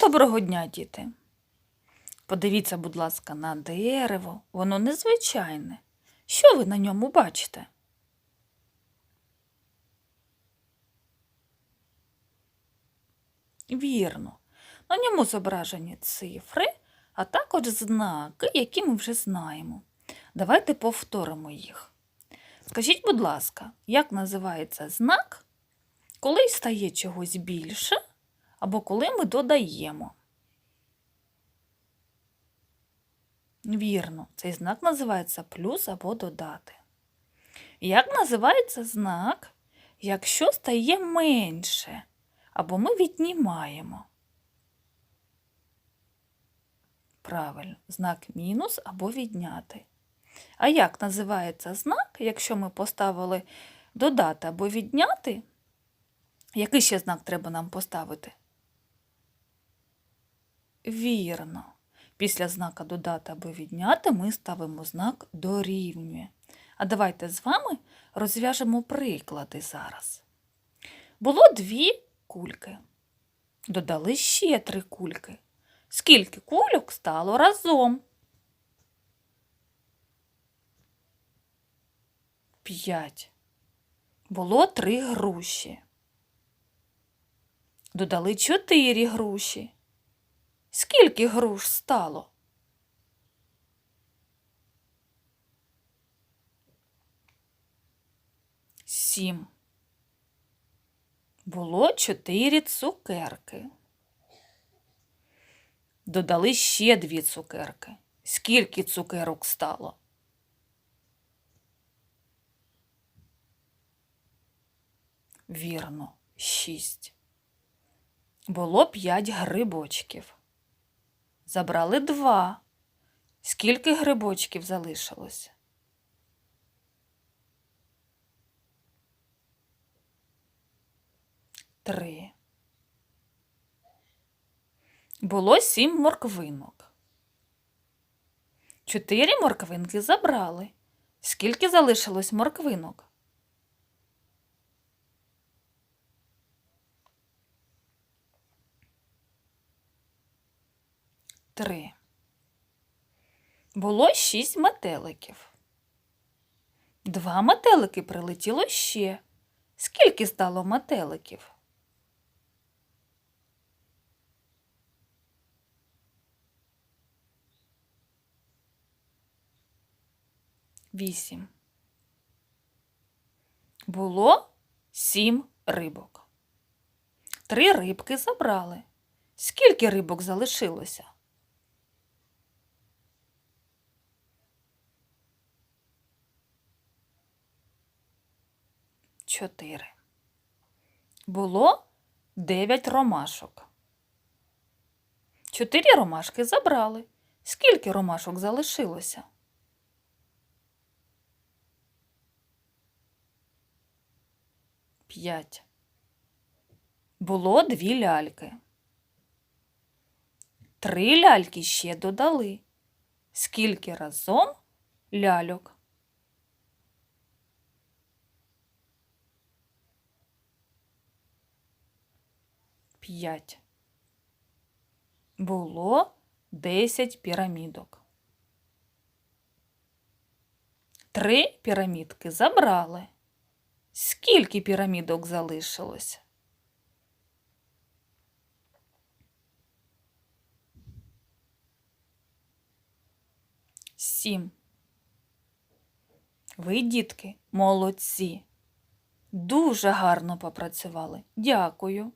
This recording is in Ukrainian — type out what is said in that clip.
Доброго дня, діти. Подивіться, будь ласка, на дерево. Воно незвичайне. Що ви на ньому бачите? Вірно. На ньому зображені цифри, а також знаки, які ми вже знаємо. Давайте повторимо їх. Скажіть, будь ласка, як називається знак, коли стає чогось більше, або коли ми додаємо? Вірно, цей знак називається плюс або додати. Як називається знак, якщо стає менше, або ми віднімаємо? Правильно, знак мінус або відняти. А як називається знак, якщо ми поставили додати або відняти? Який ще знак треба нам поставити? Вірно. Після знака додати або відняти ми ставимо знак дорівнює. А давайте з вами розв'яжемо приклади зараз. Було дві кульки. Додали ще три кульки. Скільки кульок стало разом? П'ять. Було три груші. Додали чотири груші. Скільки груш стало? Сім. Було чотири цукерки. Додали ще дві цукерки. Скільки цукерок стало? Вірно, шість. Було п'ять грибочків. Забрали два. Скільки грибочків залишилось? Три. Було сім морквинок. Чотири морквинки забрали. Скільки залишилось морквинок? Три. Було шість метеликів. Два метелики прилетіло ще. Скільки стало метеликів? Вісім. Було сім рибок. Три рибки забрали. Скільки рибок залишилося? Чотири. Було дев'ять ромашок. Чотири ромашки забрали. Скільки ромашок залишилося? П'ять. Було дві ляльки. Три ляльки ще додали. Скільки разом ляльок? П'ять. Було десять пірамідок. Три пірамідки забрали. Скільки пірамідок залишилось? Сім. Ви, дітки, молодці. Дуже гарно попрацювали. Дякую.